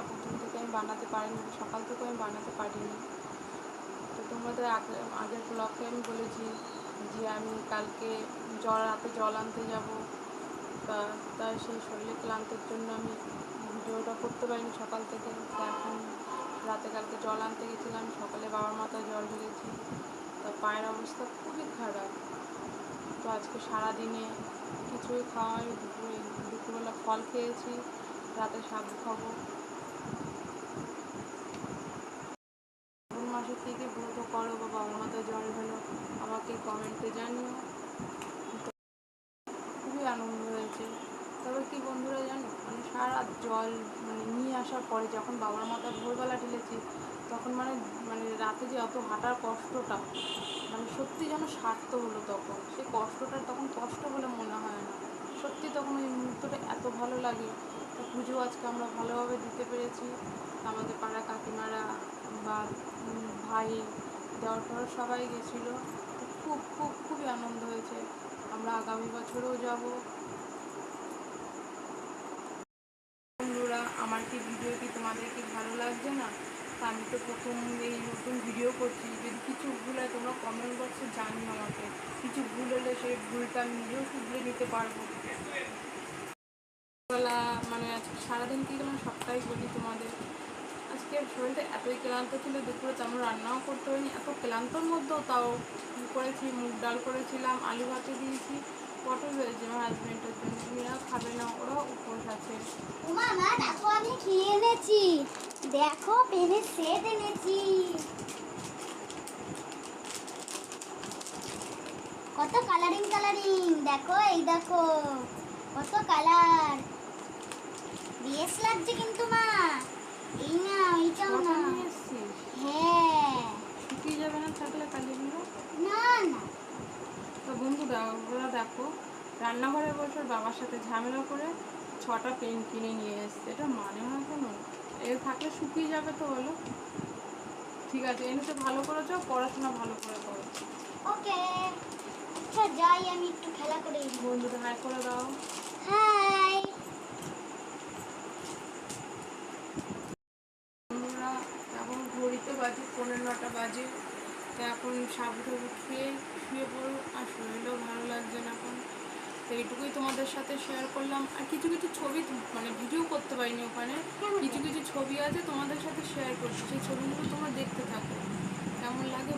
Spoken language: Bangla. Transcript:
তোমরা প্রথম থেকে আমি বানাতে পারিনি, সকাল থেকে আমি বানাতে পারিনি। তো তোমাদের আগে, আগের ব্লকে আমি বলেছি যে আমি কালকে জল রাতে জল আনতে যাব। তা তার সেই শরীরে ক্লান্তির জন্য আমি ভিডিওটা করতে পারিনি সকাল থেকে। তা এখন রাতে কালকে জল আনতে গেছিলাম, সকালে বাবার মাথায় জল ঢেলেছি। তা পায়ের অবস্থা খুবই খারাপ। তো আজকে সারাদিনে কিছুই খাওয়াই দুপুরে, দুপুরবেলা ফল খেয়েছি, রাতে সাবু খাব। জল হলো। আমাকে কমেন্টে জানিও। খুবই আনন্দ হয়েছে। তবে কি বন্ধুরা জানো মানে সারা জল মানে নিয়ে আসার পরে যখন বাবার মাথায় ভোরবেলা ঢেলেছি, তখন মানে মানে রাতে যে অত হাঁটার কষ্টটা মানে সত্যি যেন স্বার্থ হলো তখন। সেই কষ্টটা তখন কষ্ট বলে মনে হয় না। সত্যি তখন ওই মুহূর্তটা এত ভালো লাগে। পুজো আজকে আমরা ভালোভাবে দিতে পেরেছি। আমাদের পাড়া কাকিমারা বা ভাই দেওয়ার পর সবাই গেছিল। খুব খুব, খুবই আনন্দ হয়েছে। আমরা আগামী বছরেও যাব। বন্ধুরা, আমার কি ভিডিও কি তোমাদের কি ভালো লাগছে না? তা আমি তো প্রথম এই নতুন ভিডিও করছি। যদি কিছু ভুল হয়, তোমরা কমেন্ট বক্সে জানিও আমাকে। কিছু ভুল হলে সেই ভুলটা আমি নিজেও শুধরে নিতে পারব। বেলা মানে আজকে সারাদিন কী করলাম সবটাই বলি তোমাদের। আজকে শরীরটা এতই ক্লান্ত ছিল, দুপুরে তেমন রান্নাও করতে হয়নি, এত ক্লান্তর মধ্যেও তাও করেছি? মুগ ডাল করেছিলাম, আলু ভাতে দিয়েছি, পটল হয়েছে আমার হাজব্যান্ডের জন্য মেয়েরা খাবে না ওরা উপোস আছে। দেখো, আমি কি এনেছি? দেখো পেনের সেট এনেছি। কত কালারিং কালারিং দেখো, এই দেখো, কত কালার বেশ লাগছে কিন্তু, মা। হ্যাঁ। বন্ধুরা দেখো। রান্নাঘরে বসে বাবার সাথে ঝামেলা করে ছটা পেন কিনে নিয়ে এসছে। এটা মানে হয় কোনো? এ থাকলে শুকিয়ে যাবে তো বলো। ঠিক আছে এমনিতে ভালো করেছ পড়াশোনা ভালো করে করো। ওকে। আচ্ছা যাই আমি একটু খেলা করে বন্ধুদের হাই করে দাও। হাই বন্ধুরা এখন বাজে পনেরো নটা বাজে। তো এখন সাবু টাবু খেয়ে শুয়ে পড়ো। আর শরীরও ভালো লাগছে না এখন। তো এইটুকুই তোমাদের সাথে শেয়ার করলাম। আর কিছু কিছু ছবি মানে ভিডিও করতে পারিনি ওখানে। কিছু কিছু ছবি আছে তোমাদের সাথে শেয়ার করছি। সেই ছবিগুলো তোমরা দেখতে থাকো। কেমন লাগে